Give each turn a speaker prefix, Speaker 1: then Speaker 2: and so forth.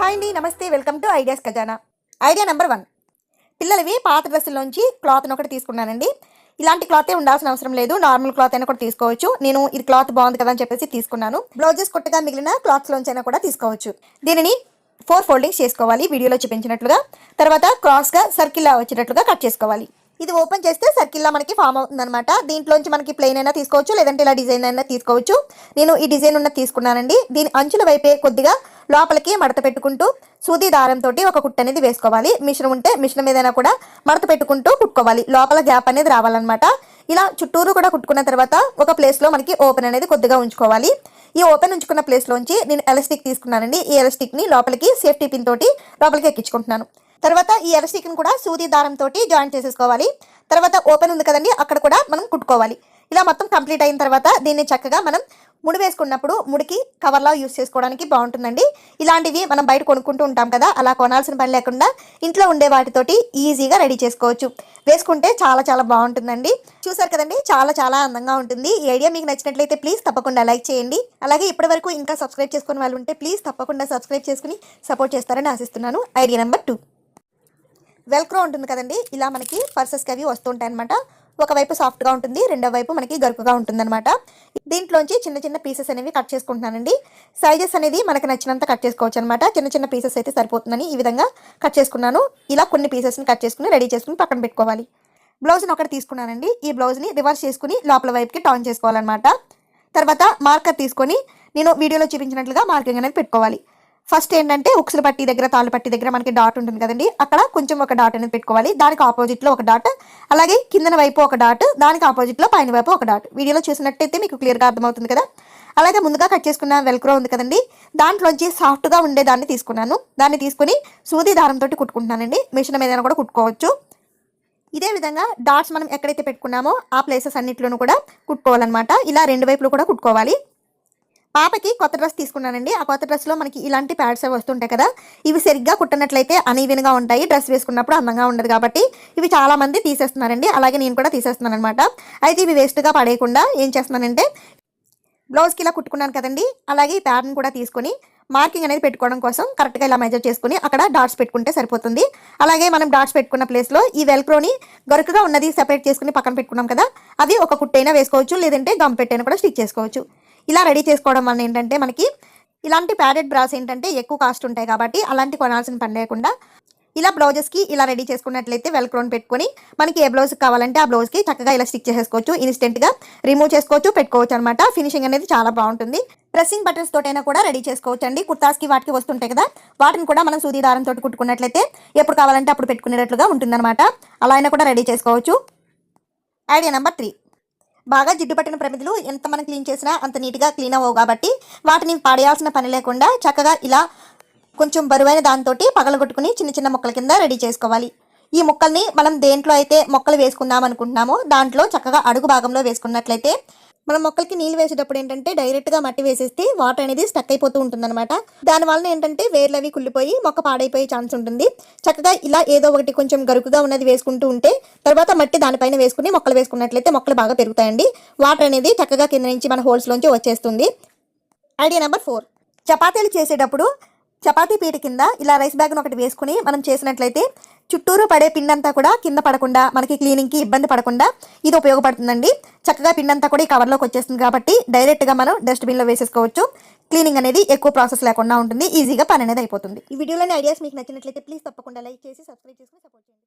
Speaker 1: Hi అండి నమస్తే welcome to ideas Khazana. Idea number one. పిల్లలవి పాత డ్రెస్సుల్లోంచి క్లాత్ని ఒకటి తీసుకున్నానండి. ఇలాంటి క్లాతే ఉండాల్సిన అవసరం లేదు నార్మల్ క్లాత్ అయినా కూడా తీసుకోవచ్చు. నేను ఇది క్లాత్ బాగుంది కదా అని చెప్పేసి తీసుకున్నాను. బ్లౌజెస్ కొట్టగా మిగిలిన క్లాత్స్లోంచి అయినా కూడా తీసుకోవచ్చు. దీనిని ఫోర్ ఫోల్డింగ్స్ చేసుకోవాలి వీడియోలో చూపించినట్లుగా. తర్వాత క్రాస్గా సర్కిల్లా వచ్చేటట్లుగా కట్ చేసుకోవాలి. ఇది ఓపెన్ చేస్తే సర్కిల్లా మనకి ఫామ్ అవుతుంది అనమాట దీంట్లోంచి మనకి ప్లెయిన్ అయినా తీసుకోవచ్చు లేదంటే ఇలా డిజైన్ అయినా తీసుకోవచ్చు. నేను ఈ డిజైన్ ఉన్న తీసుకున్నానండి. దీని అంచుల వైపే కొద్దిగా లోపలికి మడత పెట్టుకుంటూ సూది దారంతో ఒక కుట్ట అనేది వేసుకోవాలి. మిషన్ ఉంటే మిషన్ మీదైనా కూడా మడత పెట్టుకుంటూ కుట్టుకోవాలి. లోపల గ్యాప్ అనేది రావాలన్నమాట. ఇలా చుట్టూరు కూడా కుట్టుకున్న తర్వాత ఒక ప్లేస్లో మనకి ఓపెన్ అనేది కొద్దిగా ఉంచుకోవాలి. ఈ ఓపెన్ ఉంచుకున్న ప్లేస్లోంచి నేను ఎలస్టిక్ తీసుకున్నానండి. ఈ ఎలస్టిక్ని లోపలికి సేఫ్టీ పిన్ తోటి లోపలికి ఎక్కించుకుంటున్నాను. తర్వాత ఈ ఎలస్టిక్ని కూడా సూది దారంతో జాయిన్ చేసేసుకోవాలి. తర్వాత ఓపెన్ ఉంది కదండి అక్కడ కూడా మనం కుట్టుకోవాలి. ఇలా మొత్తం కంప్లీట్ అయిన తర్వాత దీన్ని చక్కగా మనం ముడి వేసుకున్నప్పుడు ముడికి కవర్లా యూస్ చేసుకోవడానికి బాగుంటుందండి. ఇలాంటివి మనం బయట కొనుక్కుంటూ ఉంటాం కదా అలా కొనాల్సిన పని లేకుండా ఇంట్లో ఉండే వాటితోటి ఈజీగా రెడీ చేసుకోవచ్చు. వేసుకుంటే చాలా చాలా బాగుంటుందండి. చూసారు కదండి చాలా చాలా అందంగా ఉంటుంది. ఈ ఐడియా మీకు నచ్చినట్లయితే ప్లీజ్ తప్పకుండా లైక్ చేయండి. అలాగే ఇప్పటివరకు ఇంకా సబ్స్క్రైబ్ చేసుకునే వాళ్ళు ఉంటే ప్లీజ్ తప్పకుండా సబ్స్క్రైబ్ చేసుకుని సపోర్ట్ చేస్తారని ఆశిస్తున్నాను. ఐడియా నెంబర్ టూ వెల్క్రో ఉంటుంది కదండి ఇలా మనకి పర్సెస్కి అవి వస్తుంటాయి అనమాట ఒకవైపు సాఫ్ట్గా ఉంటుంది రెండో వైపు మనకి గరుకుగా ఉంటుంది అనమాట దీంట్లోంచి చిన్న చిన్న పీసెస్ అనేవి కట్ చేసుకుంటున్నానండి. సైజెస్ అనేది మనకి నచ్చినంత కట్ చేసుకోవచ్చు అనమాట చిన్న చిన్న పీసెస్ అయితే సరిపోతుందని ఈ విధంగా కట్ చేసుకున్నాను. ఇలా కొన్ని పీసెస్ని కట్ చేసుకుని రెడీ చేసుకుని పక్కన పెట్టుకోవాలి. బ్లౌజ్ని ఒకటి తీసుకున్నానండి. ఈ బ్లౌజ్ని రివర్స్ చేసుకుని లోపల వైపుకి టర్న్ చేసుకోవాలన్నమాట. తర్వాత మార్కర్ తీసుకొని నేను వీడియోలో చూపించినట్లుగా మార్కింగ్ అనేది పెట్టుకోవాలి. ఫస్ట్ ఏంటంటే ఉక్సుల పట్టి దగ్గర తాళ్ళు పట్టి దగ్గర మనకి డాట్ ఉంటుంది కదండి. అక్కడ కొంచెం ఒక డాట్ అనేది పెట్టుకోవాలి. దానికి ఆపోజిట్లో ఒక డాట్ అలాగే కిందన వైపు ఒక డాట్ దానికి ఆపోజిట్లో పైన వైపు ఒక డాట్ వీడియోలో చూసినట్టయితే మీకు క్లియర్గా అర్థమవుతుంది కదా. అలాగే ముందుగా కట్ చేసుకున్న వెల్క్రో ఉంది కదండి. దాంట్లోంచి సాఫ్ట్గా ఉండే దాన్ని తీసుకున్నాను. దాన్ని తీసుకుని సూది దారంతో కుట్టుకుంటున్నానండి. మిషన్ మీద కూడా కుట్టుకోవచ్చు. ఇదే విధంగా డాట్స్ మనం ఎక్కడైతే పెట్టుకున్నామో ఆ ప్లేసెస్ అన్నింటిలోనూ కూడా కుట్టుకోవాలన్నమాట. ఇలా రెండు వైపులు కూడా కుట్టుకోవాలి. పాపకి కొత్త డ్రెస్ తీసుకున్నానండి. ఆ కొత్త డ్రెస్లో మనకి ఇలాంటి ప్యాడ్స్ అవి వస్తుంటాయి కదా ఇవి సరిగ్గా కుట్టనట్లయితే అనీవెన్గా ఉంటాయి. డ్రెస్ వేసుకున్నప్పుడు అందంగా ఉండదు కాబట్టి ఇవి చాలామంది తీసేస్తున్నారండి. అలాగే నేను కూడా తీసేస్తున్నాను అనమాట అయితే ఇవి వేస్ట్గా పడేయకుండా ఏం చేస్తున్నానంటే బ్లౌజ్కి ఇలా కుట్టుకున్నాను కదండి. అలాగే ఈ ప్యాడ్ని కూడా తీసుకొని మార్కింగ్ అనేది పెట్టుకోవడం కోసం కరెక్ట్గా ఇలా మెజర్ చేసుకుని అక్కడ డాట్స్ పెట్టుకుంటే సరిపోతుంది. అలాగే మనం డాట్స్ పెట్టుకున్న ప్లేస్లో ఈ వెల్క్రోని గరుకుగా ఉన్నది సెపరేట్ చేసుకుని పక్కన పెట్టుకున్నాం కదా అది ఒక కుట్టైనా వేసుకోవచ్చు లేదంటే గమ్ పెట్టైనా కూడా స్టిచ్ చేసుకోవచ్చు. ఇలా రెడీ చేసుకోవడం వల్ల ఏంటంటే మనకి ఇలాంటి ప్యాడెడ్ బ్రాస్ ఏంటంటే ఎక్కువ కాస్ట్ ఉంటాయి కాబట్టి అలాంటి కొనాల్సిన పని లేకుండా ఇలా బ్లౌజెస్కి ఇలా రెడీ చేసుకున్నట్లయితే వెల్క్రోన్ పెట్టుకొని మనకి ఏ బ్లౌజ్ కావాలంటే ఆ బ్లౌజ్కి చక్కగా ఇలా స్టిచ్ చేసేసుకోవచ్చు. ఇన్స్టెంట్గా రిమూవ్ చేసుకోవచ్చు పెట్టుకోవచ్చు అనమాట ఫినిషింగ్ అనేది చాలా బాగుంటుంది. ప్రెస్సింగ్ బటన్స్ తోటైనా కూడా రెడీ చేసుకోవచ్చు అండి కుర్తాస్కి వాటికి వస్తుంటాయి కదా వాటిని కూడా మనం సూది దారంతో కుట్టుకున్నట్లయితే ఎప్పుడు కావాలంటే అప్పుడు పెట్టుకునేటట్లుగా ఉంటుందన్నమాట. అలా అయినా కూడా రెడీ చేసుకోవచ్చు. ఐడియా నెంబర్ త్రీ బాగా జిడ్డు పట్టిన ప్రమిదలు ఎంత మనం క్లీన్ చేసినా అంత నీట్గా క్లీన్ అవ్వవు కాబట్టి వాటిని పాడేయాల్సిన పని లేకుండా చక్కగా ఇలా కొంచెం బరువైన దాంతో పగలగొట్టుకుని చిన్న చిన్న ముక్కల కింద రెడీ చేసుకోవాలి. ఈ ముక్కల్ని మనం దేంట్లో అయితే మొక్కలు వేసుకుందాం అనుకుంటున్నామో దాంట్లో చక్కగా అడుగు భాగంలో వేసుకున్నట్లయితే మనం మొక్కలకి నీళ్ళు వేసేటప్పుడు ఏంటంటే డైరెక్ట్గా మట్టి వేసేస్తే వాటర్ అనేది స్టక్ అయిపోతూ ఉంటుందన్నమాట. దానివల్ల ఏంటంటే వేర్లు అవి కుళ్ళిపోయి మొక్క పాడైపోయే ఛాన్స్ ఉంటుంది. చక్కగా ఇలా ఏదో ఒకటి కొంచెం గరుకుగా ఉన్నది వేసుకుంటూ ఉంటే తర్వాత మట్టి దానిపైన వేసుకుని మొక్కలు వేసుకున్నట్లయితే మొక్కలు బాగా పెరుగుతాయండి. వాటర్ అనేది చక్కగా కింద నుంచి మన హోల్స్లోంచి వచ్చేస్తుంది. ఐడియా నెంబర్ ఫోర్ చపాతీలు చేసేటప్పుడు చపాతీ పీట కింద ఇలా రైస్ బ్యాగ్ను ఒకటి వేసుకుని మనం చేసినట్లయితే చుట్టూరు పడే పిండంతా కూడా కింద పడకుండా మనకి క్లీనింగ్కి ఇబ్బంది పడకుండా ఇది ఉపయోగపడుతుందండి. చక్కగా పిండంతా కూడా ఈ కవర్లోకి వచ్చేస్తుంది కాబట్టి డైరెక్ట్గా మనం డస్ట్బిన్లో వేసేసుకోవచ్చు. క్లీనింగ్ అనేది ఎక్కువ ప్రాసెస్ లేకుండా ఉంటుంది ఈజీగా పని అనేది అయిపోతుంది. ఈ వీడియోలోని ఐడియాస్ మీకు నచ్చినట్లయితే ప్లీజ్ తప్పకుండా లైక్ చేసి సబ్స్క్రైబ్ చేసుకుని సపోర్ట్ చేయండి.